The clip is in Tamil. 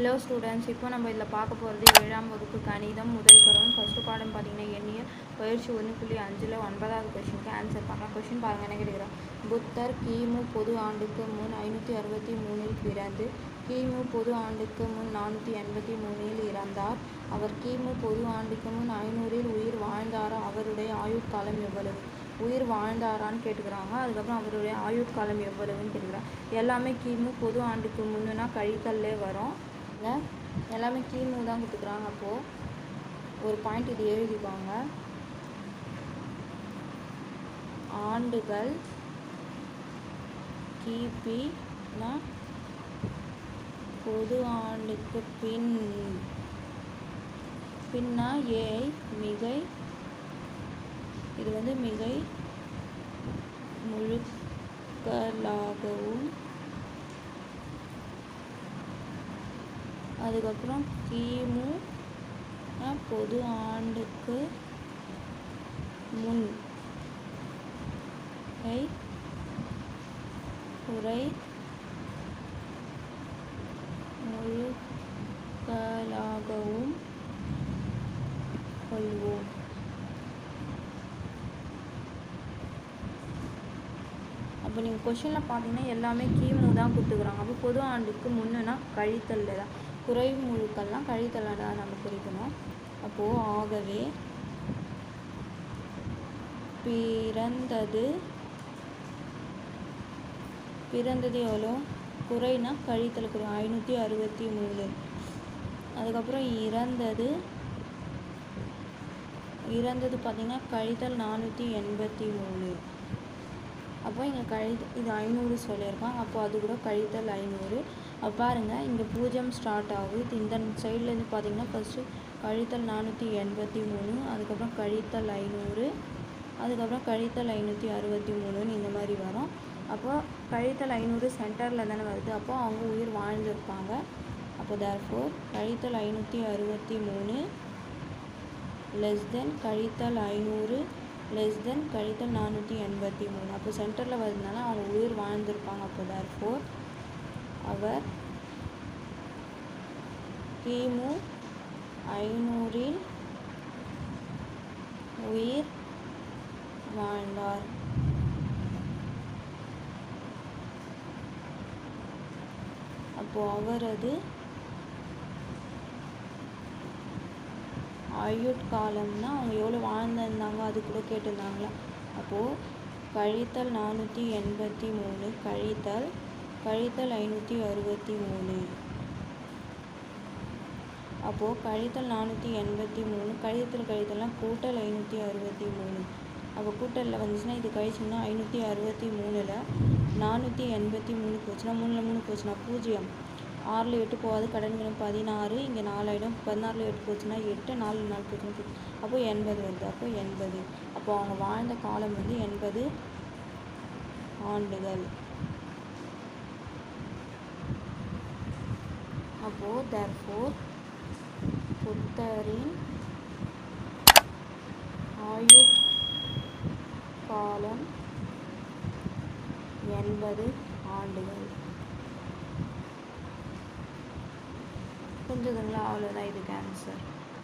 ஹலோ ஸ்டூடெண்ட்ஸ் இப்போ நம்ம இதில் பார்க்க போகிறது ஏழாம் வகுப்பு கணிதம் முதல் பருவம் ஃபஸ்ட்டு பாடம் பார்த்தீங்கன்னா எண்ணியல் பயிற்சி ஒன்று புள்ளி அஞ்சில் ஒன்பதாவது கொஷினுக்கு ஆன்சர் பண்ணலாம். கொஷின் பாருங்க என்ன கேட்குறோம் புத்தர் கிமு பொது ஆண்டுக்கு முன் ஐநூற்றி அறுபத்தி மூணில் பிறந்து கிமு பொது ஆண்டுக்கு முன் நானூற்றி எண்பத்தி மூணில் இறந்தார். அவர் கிமு பொது ஆண்டுக்கு முன் ஐநூறில் உயிர் வாழ்ந்தாரா? அவருடைய ஆயுட்காலம் எவ்வளவு? உயிர் வாழ்ந்தாரான்னு கேட்டுக்கிறாங்க. அதுக்கப்புறம் அவருடைய ஆயுட்காலம் எவ்வளவுன்னு கேட்டுக்கிறாங்க எல்லாமே கிமு பொது ஆண்டுக்கு முன்னுனா கழித்தல்லே வரும். இல்லை எல்லாமே கிமு தான் கொடுத்துக்குறாங்க அப்போது ஒரு பாயிண்ட் இது எழுதிப்பாங்க ஆண்டுகள் கிபினா பொது ஆண்டுக்கு பின். பின்னா ஏஐ மிகை இது வந்து மிகை முழுக்கலாகவும் அதுக்கப்புறம் கிமு பொது ஆண்டுக்கு முன் உரை முழுக்களாகவும் கொள்வோம். அப்போ நீங்கள் கொஷினில் பார்த்தீங்கன்னா எல்லாமே கிமு தான் கொடுத்துக்குறாங்க. அப்போ பொது ஆண்டுக்கு முன்னுனா கழித்தல்ல தான். குறைவு முழுக்கள்லாம் கழித்தல்ல தான் நம்ம குறிக்கணும். அப்போது ஆகவே பிறந்தது பிறந்தது எவ்வளோ? குறைனா கழித்தல் குறை ஐநூற்றி அறுபத்தி மூணு. அதுக்கப்புறம் இறந்தது இறந்தது பார்த்திங்கன்னா கழித்தல் நானூற்றி எண்பத்தி மூணு. அப்போ இங்கே கழி இது ஐநூறு சொல்லியிருக்கான். அப்போ அது கூட கழித்தல் ஐநூறு. பாருங்கள் இங்கே பூஜ்ஜியம் ஸ்டார்ட் ஆகுது. இது இந்த சைட்லேருந்து பார்த்தீங்கன்னா ஃபஸ்ட்டு கழித்தல் நானூற்றி எண்பத்தி மூணு அதுக்கப்புறம் கழித்தல் ஐநூறு அதுக்கப்புறம் கழித்தல் ஐநூற்றி அறுபத்தி மூணுன்னு இந்த மாதிரி வரும். அப்போது கழித்தல் ஐநூறு சென்டரில் தானே வருது. அப்போ அவங்க உயிர் வாழ்ந்திருப்பாங்க. அப்போ தேர்ஃபோர் கழித்தல் ஐநூற்றி அறுபத்தி மூணு லெஸ் தென் கழித்தல் ஐநூறு லெஸ் தென் கழித்தல் நானூற்றி எண்பத்தி மூணு. அப்போ சென்டரில் வருதுனால அவங்க உயிர் வாழ்ந்திருப்பாங்க. அப்போ தேர்ஃபோர் அவர் கிமு ஐநூறில் உயிர் வாழ்ந்தார். அப்போ அவரது ஆயுட்காலம்னா அவங்க எவ்வளோ வாழ்ந்திருந்தாங்க அது கூட கேட்டிருந்தாங்களா? அப்போது கழித்தல் நானூற்றி எண்பத்தி மூணு கழித்தல் கழித்தல் ஐநூற்றி அறுபத்தி மூணு. அப்போது கழித்தல் நானூற்றி எண்பத்தி மூணு கழித்தல் கழித்தல்னால் கூட்டல் ஐநூற்றி அறுபத்தி மூணு. அப்போ கூட்டலில் வந்துச்சுன்னா இது கழிச்சோம்னா ஐநூற்றி அறுபத்தி மூணில் நானூற்றி எண்பத்தி மூணு போச்சுன்னா மூணில் மூணு போச்சுன்னா பூஜ்ஜியம். ஆறில் எட்டு போகாது கடன் பதினாறு இங்கே நாலாயிடும் பதினாறில் எட்டு போச்சுன்னா எட்டு நாலு நாலு போச்சுன்னா அப்போது எண்பது வருது அப்போ எண்பது. அப்போ அவங்க வாழ்ந்த காலம் வந்து எண்பது ஆண்டுகள். அப்போது தர்ஃபோர் புத்தரின் ஆயு காலம் எண்பது ஆண்டுகள். புரிஞ்சுதுங்களா அவ்வளோதான் இதுக்கு ஆன்சர்